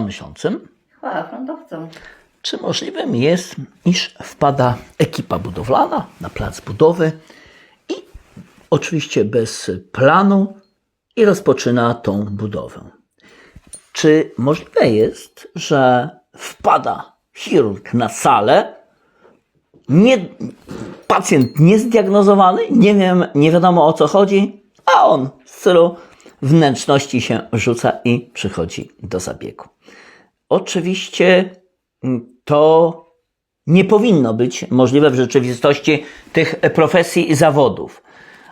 myślącym, Chwała frontowcom. czy możliwym jest, iż wpada ekipa budowlana na plac budowy i oczywiście bez planu i rozpoczyna tą budowę. Czy możliwe jest, że wpada chirurg na salę, nie, pacjent niezdiagnozowany, nie wiem, nie wiadomo o co chodzi, a on w stylu wnętrzności się rzuca i przychodzi do zabiegu. Oczywiście mm, to nie powinno być możliwe w rzeczywistości tych profesji i zawodów,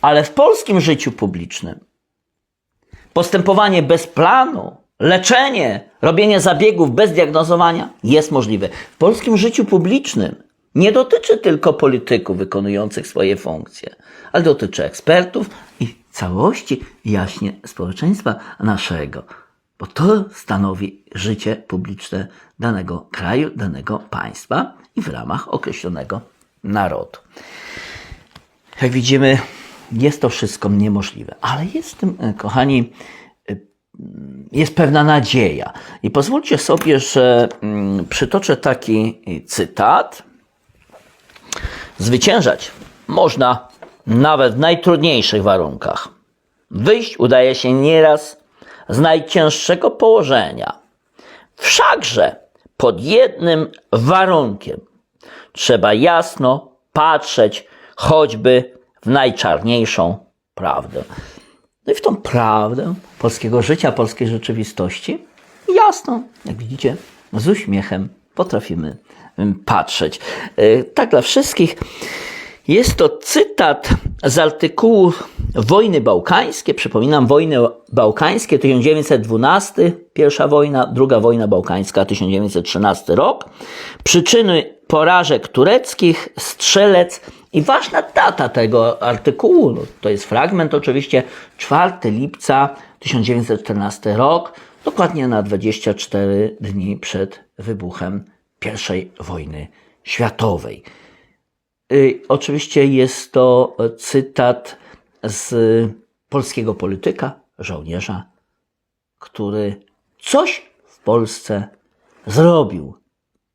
ale w polskim życiu publicznym postępowanie bez planu, leczenie, robienie zabiegów bez diagnozowania jest możliwe. W polskim życiu publicznym nie dotyczy tylko polityków wykonujących swoje funkcje, ale dotyczy ekspertów i całości jaśnie społeczeństwa naszego, bo to stanowi życie publiczne danego kraju, danego państwa i w ramach określonego narodu. Jak widzimy, jest to wszystko niemożliwe, ale jest tym, e, kochani, e, jest pewna nadzieja. I pozwólcie sobie, że mm, przytoczę taki cytat. Zwyciężać można nawet w najtrudniejszych warunkach. Wyjść udaje się nieraz z najcięższego położenia. Wszakże pod jednym warunkiem trzeba jasno patrzeć choćby w najczarniejszą prawdę. No i w tą prawdę polskiego życia, polskiej rzeczywistości, jasno, jak widzicie, z uśmiechem potrafimy patrzeć. Yy, Tak dla wszystkich. Jest to cytat z artykułu Wojny Bałkańskie. Przypominam, wojny bałkańskie 1912, pierwsza wojna, druga wojna bałkańska 1913 rok. Przyczyny porażek tureckich, strzelec i ważna data tego artykułu, no, to jest fragment oczywiście, 4 lipca 1914 rok, dokładnie na 24 dni przed wybuchem I wojny światowej. Y, Oczywiście jest to cytat z polskiego polityka, żołnierza, który coś w Polsce zrobił,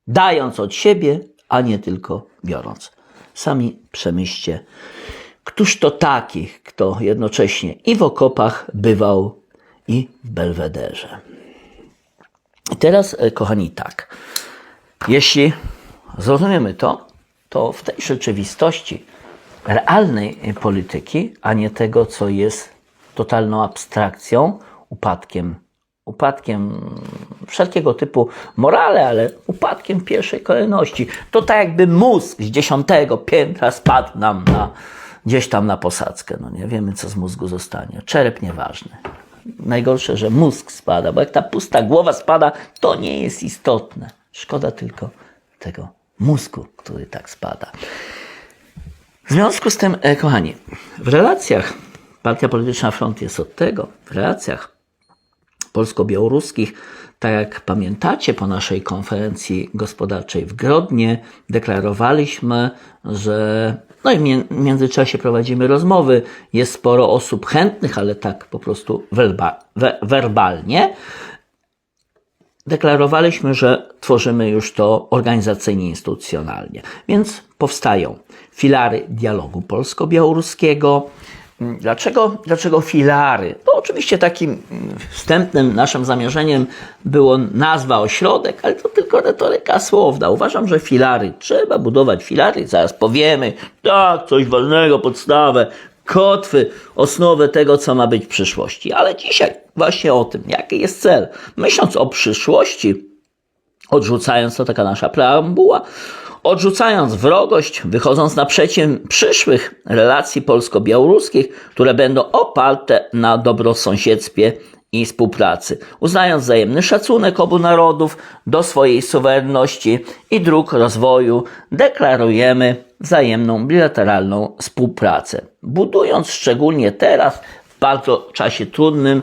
dając od siebie, a nie tylko biorąc. Sami przemyślcie, któż to takich, kto jednocześnie i w okopach bywał, i w belwederze. I teraz, e, kochani, tak. Jeśli zrozumiemy to, to w tej rzeczywistości realnej polityki, a nie tego, co jest totalną abstrakcją, upadkiem, upadkiem wszelkiego typu morale, ale upadkiem pierwszej kolejności. To tak jakby mózg z dziesiątego piętra spadł nam na, gdzieś tam na posadzkę. No nie wiemy, co z mózgu zostanie. Czerep nieważny. Najgorsze, że mózg spada, bo jak ta pusta głowa spada, to nie jest istotne. Szkoda tylko tego mózgu, który tak spada. W związku z tym, e, kochani, w relacjach Partia Polityczna Front jest od tego, w relacjach polsko-białoruskich, tak jak pamiętacie po naszej konferencji gospodarczej w Grodnie, deklarowaliśmy, że no i w międzyczasie prowadzimy rozmowy, jest sporo osób chętnych, ale tak po prostu werba, we, werbalnie, deklarowaliśmy, że tworzymy już to organizacyjnie, instytucjonalnie. Więc powstają filary dialogu polsko-białoruskiego. Mm, Dlaczego, dlaczego filary? No oczywiście takim mm, wstępnym naszym zamierzeniem było nazwa ośrodek, ale to tylko retoryka słowna. Uważam, że filary, trzeba budować filary, zaraz powiemy, tak, coś ważnego, podstawę, kotwy, osnowę tego, co ma być w przyszłości. Ale dzisiaj właśnie o tym, jaki jest cel. Myśląc o przyszłości, odrzucając, to taka nasza preambuła, odrzucając wrogość, wychodząc naprzeciw przyszłych relacji polsko-białoruskich, które będą oparte na dobrosąsiedztwie i współpracy, uznając wzajemny szacunek obu narodów do swojej suwerenności i dróg rozwoju, deklarujemy wzajemną bilateralną współpracę, budując szczególnie teraz, w bardzo czasie trudnym,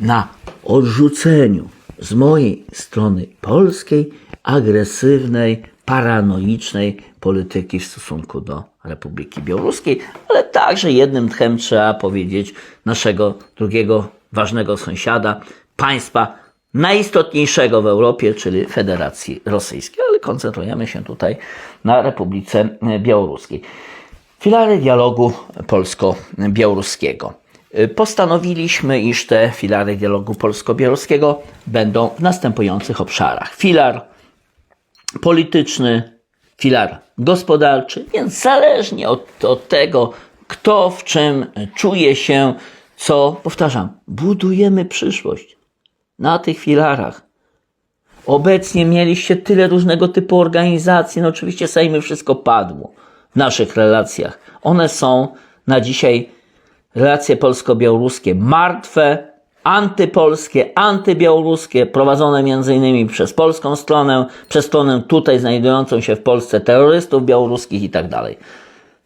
na odrzuceniu z mojej strony polskiej agresywnej, paranoicznej polityki w stosunku do Republiki Białoruskiej, ale także jednym tchem trzeba powiedzieć naszego drugiego ważnego sąsiada, państwa najistotniejszego w Europie, czyli Federacji Rosyjskiej, ale koncentrujemy się tutaj na Republice Białoruskiej. Filary dialogu polsko-białoruskiego. Postanowiliśmy, iż te filary dialogu polsko-białoruskiego będą w następujących obszarach. Filar polityczny, filar gospodarczy, więc zależnie od, od tego, kto w czym czuje się, co, powtarzam, budujemy przyszłość na tych filarach. Obecnie mieliście tyle różnego typu organizacji, no oczywiście Sejmy wszystko padło w naszych relacjach. One są na dzisiaj relacje polsko-białoruskie martwe, antypolskie, antybiałoruskie, prowadzone między innymi przez polską stronę, przez stronę tutaj znajdującą się w Polsce terrorystów białoruskich i tak.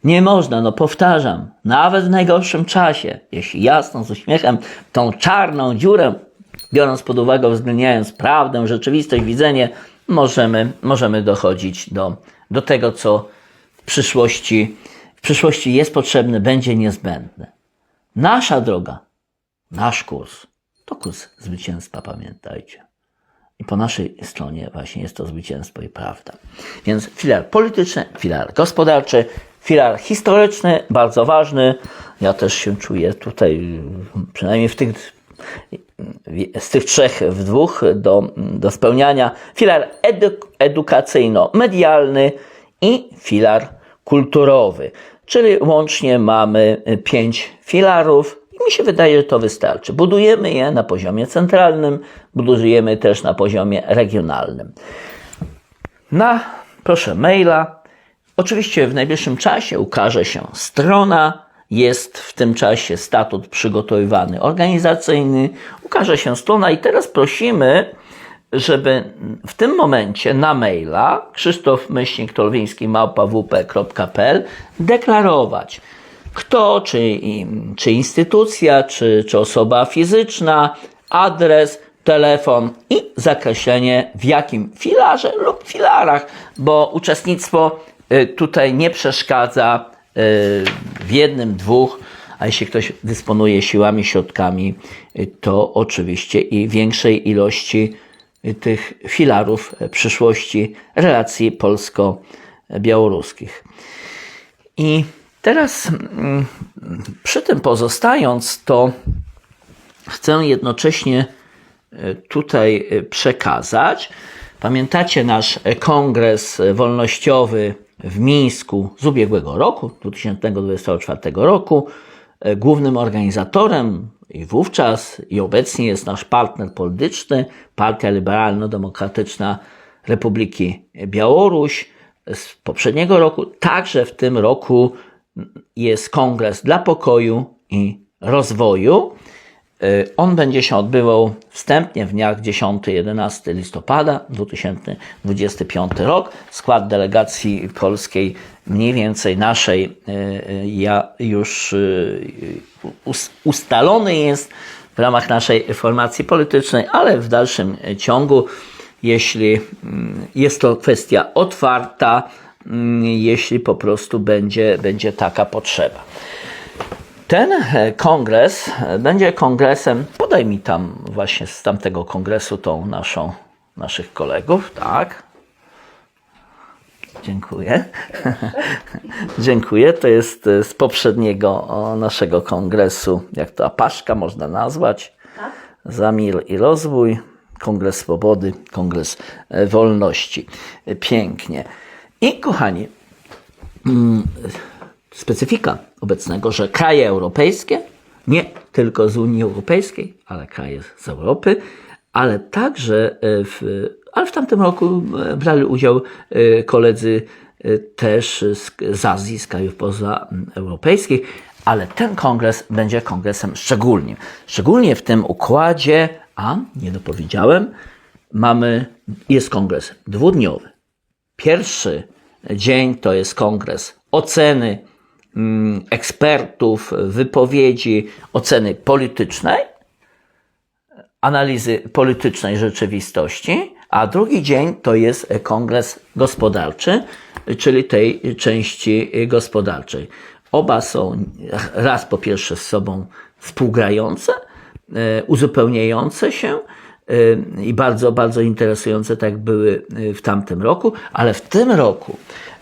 Nie można, no powtarzam, nawet w najgorszym czasie, jeśli jasno, z uśmiechem, tą czarną dziurę, biorąc pod uwagę, uwzględniając prawdę, rzeczywistość, widzenie, możemy, możemy dochodzić do, do tego, co w przyszłości, w przyszłości jest potrzebne, będzie niezbędne. Nasza droga, nasz kurs, to kurs zwycięstwa, pamiętajcie. I po naszej stronie właśnie jest to zwycięstwo i prawda. Więc filar polityczny, filar gospodarczy, filar historyczny, bardzo ważny. Ja też się czuję tutaj, przynajmniej w tych, z tych trzech w dwóch do, do spełniania. Filar edu, edukacyjno-medialny i filar kulturowy. Czyli łącznie mamy pięć filarów i mi się wydaje, że to wystarczy. Budujemy je na poziomie centralnym, budujemy też na poziomie regionalnym. Na, proszę, maila. Oczywiście w najbliższym czasie ukaże się strona. Jest w tym czasie statut przygotowywany organizacyjny. Ukaże się strona i teraz prosimy, żeby w tym momencie na maila krzysztof myślnik małpawp.pl deklarować, kto, czy, czy instytucja, czy, czy osoba fizyczna, adres, telefon i zakreślenie w jakim filarze lub filarach, bo uczestnictwo tutaj nie przeszkadza y, w jednym, dwóch, a jeśli ktoś dysponuje siłami, środkami, y, to oczywiście i większej ilości tych filarów przyszłości relacji polsko-białoruskich. I teraz mm, przy tym pozostając, to chcę jednocześnie tutaj przekazać. Pamiętacie nasz kongres wolnościowy w Mińsku z ubiegłego roku, 2024 roku. E, głównym organizatorem i wówczas i obecnie jest nasz partner polityczny, Partia Liberalno-Demokratyczna Republiki Białoruś. Z poprzedniego roku, także w tym roku jest Kongres dla Pokoju i Rozwoju. Y, on będzie się odbywał wstępnie w dniach 10-11 listopada 2025 rok. Skład delegacji polskiej, mniej więcej naszej, y, y, ja już ustalony jest w ramach naszej formacji politycznej, ale w dalszym ciągu, jeśli jest to kwestia otwarta, jeśli po prostu będzie, będzie taka potrzeba. Ten e, kongres e, będzie kongresem, podaj mi tam właśnie z tamtego kongresu tą naszą, naszych kolegów, tak. Dziękuję. Dziękuję. To jest e, z poprzedniego naszego kongresu, jak to Apaszka można nazwać. Tak. Zamir i rozwój, Kongres Swobody, Kongres Wolności. Pięknie. I kochani, mm, specyfika obecnego, że kraje europejskie, nie tylko z Unii Europejskiej, ale kraje z Europy, ale także e, w, ale w tamtym roku e, brali udział e, koledzy też z, z Azji, z krajów pozaeuropejskich, ale ten kongres będzie kongresem szczególnym. Szczególnie w tym układzie, a nie dopowiedziałem, mamy, jest kongres dwudniowy. Pierwszy dzień to jest kongres oceny ekspertów, wypowiedzi, oceny politycznej, analizy politycznej rzeczywistości, a drugi dzień to jest kongres gospodarczy, czyli tej części gospodarczej. Oba są raz po pierwsze z sobą współgrające, e, uzupełniające się i bardzo, bardzo interesujące, tak były y, w tamtym roku, ale w tym roku,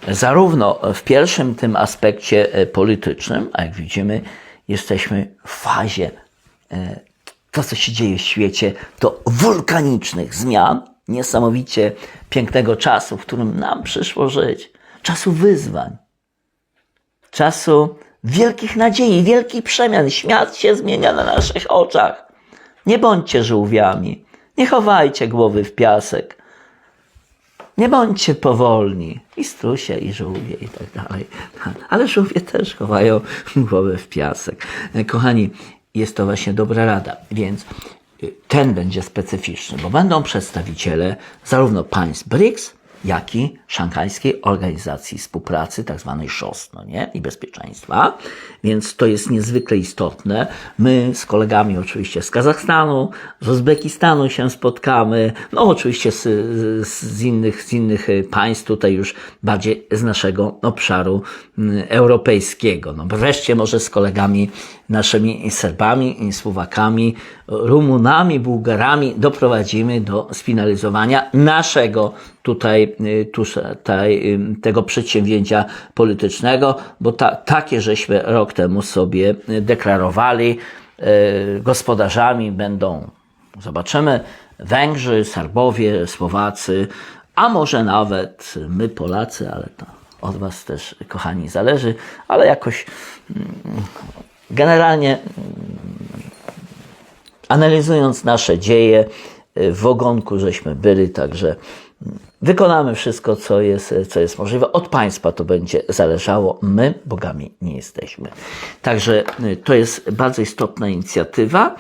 zarówno w pierwszym tym aspekcie y, politycznym, a jak widzimy, jesteśmy w fazie to, co się dzieje w świecie, to wulkanicznych zmian, niesamowicie pięknego czasu, w którym nam przyszło żyć, czasu wyzwań, czasu wielkich nadziei, wielkich przemian. Świat się zmienia na naszych oczach. Nie bądźcie żółwiami, nie chowajcie głowy w piasek. Nie bądźcie powolni. I strusie, i żółwie, i tak dalej. Ale żółwie też chowają głowę w piasek. Kochani, jest to właśnie dobra rada, więc y, ten będzie specyficzny, bo będą przedstawiciele zarówno państw BRICS, jak i Szanghajskiej Organizacji Współpracy, tak zwanej SZOS, no nie? I Bezpieczeństwa. Więc to jest niezwykle istotne. My z kolegami oczywiście z Kazachstanu, z Uzbekistanu się spotkamy, no oczywiście z, z, innych, z innych y, państw, tutaj już bardziej z naszego obszaru mm, europejskiego. No wreszcie może z kolegami naszymi Serbami, Słowakami, Rumunami, Bułgarami doprowadzimy do sfinalizowania naszego tutaj, y, tutaj y, tego przedsięwzięcia politycznego, bo ta, takie żeśmy rok temu sobie deklarowali. Y, Gospodarzami będą, zobaczymy, Węgrzy, Serbowie, Słowacy, a może nawet my Polacy, ale to od Was też, kochani, zależy, ale jakoś mm, generalnie analizując nasze dzieje, w ogonku żeśmy byli, także wykonamy wszystko, co jest, co jest możliwe. Od państwa to będzie zależało. My bogami nie jesteśmy. Także to jest bardzo istotna inicjatywa.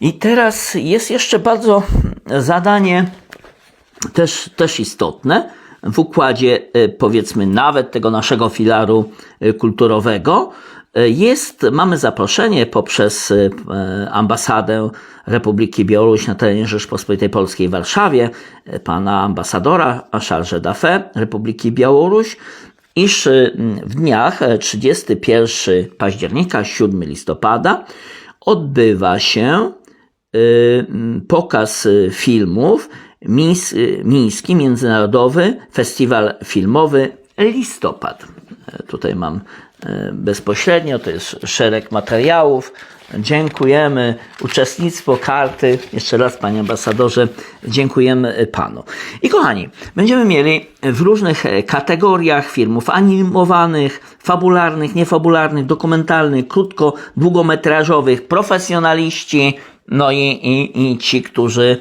I teraz jest jeszcze bardzo zadanie też, też istotne w układzie, powiedzmy, nawet tego naszego filaru kulturowego jest, mamy zaproszenie poprzez e, ambasadę Republiki Białoruś na terenie Rzeczpospolitej Polskiej w Warszawie, e, pana ambasadora Charlesa Dafe Republiki Białoruś, iż e, w dniach 31 października, 7 listopada odbywa się pokaz filmów Miński Międzynarodowy Festiwal Filmowy Listopad. Tutaj mam E, bezpośrednio, to jest szereg materiałów. Dziękujemy. Uczestnictwo karty. Jeszcze raz, panie ambasadorze, dziękujemy panu. I kochani, będziemy mieli w różnych kategoriach filmów animowanych, fabularnych, niefabularnych, dokumentalnych, krótko, długometrażowych, profesjonaliści, no i, i, i ci, którzy,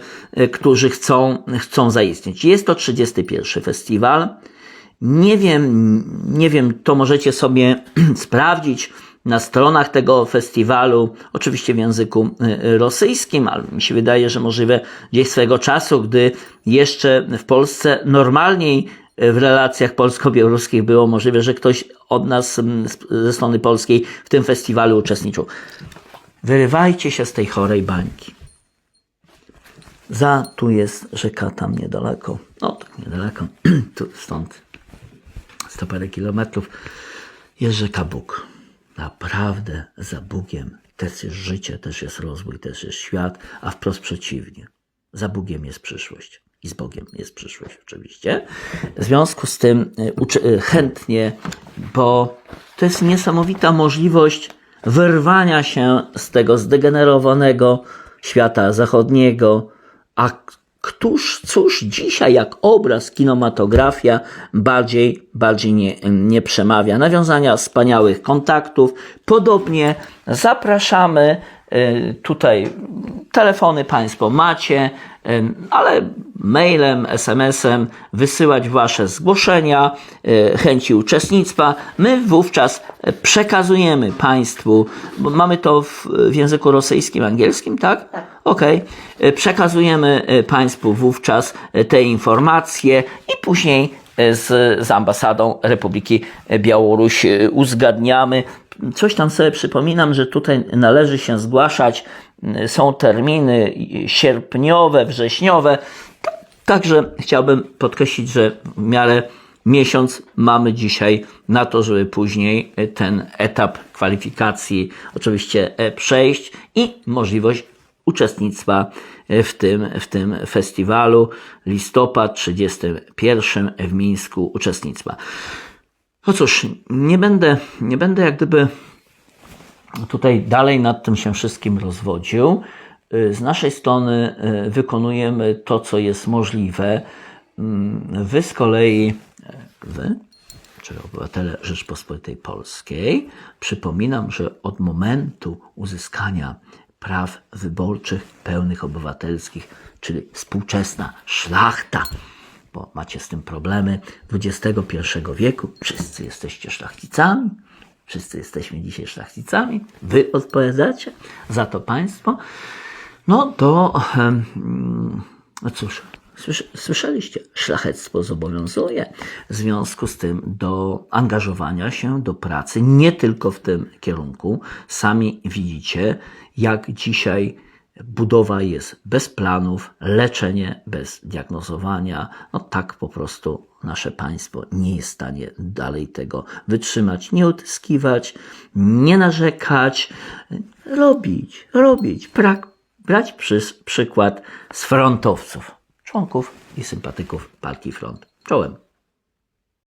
którzy chcą, chcą zaistnieć. Jest to 31 festiwal. Nie wiem, nie wiem, to możecie sobie sprawdzić na stronach tego festiwalu, oczywiście w języku y, rosyjskim, ale mi się wydaje, że możliwe gdzieś swego czasu, gdy jeszcze w Polsce normalniej w relacjach polsko-białoruskich było możliwe, że ktoś od nas ze strony polskiej w tym festiwalu uczestniczył. Wyrywajcie się z tej chorej bańki. Za tu jest rzeka tam niedaleko. No tak niedaleko. tu stąd 100 parę kilometrów, jest rzeka Bóg. Naprawdę za Bugiem też jest życie, też jest rozwój, też jest świat, a wprost przeciwnie. Za Bugiem jest przyszłość. I z Bogiem jest przyszłość, oczywiście. W związku z tym y, y, chętnie, bo to jest niesamowita możliwość wyrwania się z tego zdegenerowanego świata zachodniego, a Któż, cóż dzisiaj jak obraz, kinematografia bardziej, bardziej nie, nie przemawia? Nawiązania wspaniałych kontaktów. Podobnie zapraszamy y, tutaj telefony Państwo macie, ale mailem, SMS-em wysyłać Wasze zgłoszenia, e, chęci uczestnictwa. My wówczas przekazujemy Państwu, bo mamy to w, w języku rosyjskim, angielskim, tak? Tak. Okej. Okay. Przekazujemy e, Państwu wówczas te informacje i później e, z, z ambasadą Republiki Białoruś uzgadniamy. Coś tam sobie przypominam, że tutaj należy się zgłaszać są terminy sierpniowe, wrześniowe. Także chciałbym podkreślić, że w miarę miesiąc mamy dzisiaj na to, żeby później ten etap kwalifikacji oczywiście przejść i możliwość uczestnictwa w tym, w tym festiwalu. Listopad 31 w Mińsku uczestnictwa. No cóż, nie będę, nie będę jak gdyby tutaj dalej nad tym się wszystkim rozwodził. Y, Z naszej strony y, wykonujemy to, co jest możliwe. Mm, Wy z kolei, e, wy, czyli obywatele Rzeczpospolitej Polskiej, przypominam, że od momentu uzyskania praw wyborczych pełnych obywatelskich, czyli współczesna szlachta, bo macie z tym problemy XXI wieku, wszyscy jesteście szlachcicami, wszyscy jesteśmy dzisiaj szlachcicami, wy odpowiadacie za to państwo, no to, no cóż, słysz- słyszeliście, szlachectwo zobowiązuje w związku z tym do angażowania się do pracy nie tylko w tym kierunku. Sami widzicie, jak dzisiaj budowa jest bez planów, leczenie bez diagnozowania. No tak po prostu nasze państwo nie jest w stanie dalej tego wytrzymać, nie utyskiwać, nie narzekać, robić, robić, brak, brać przykład z frontowców, członków i sympatyków Partii Front. Czołem.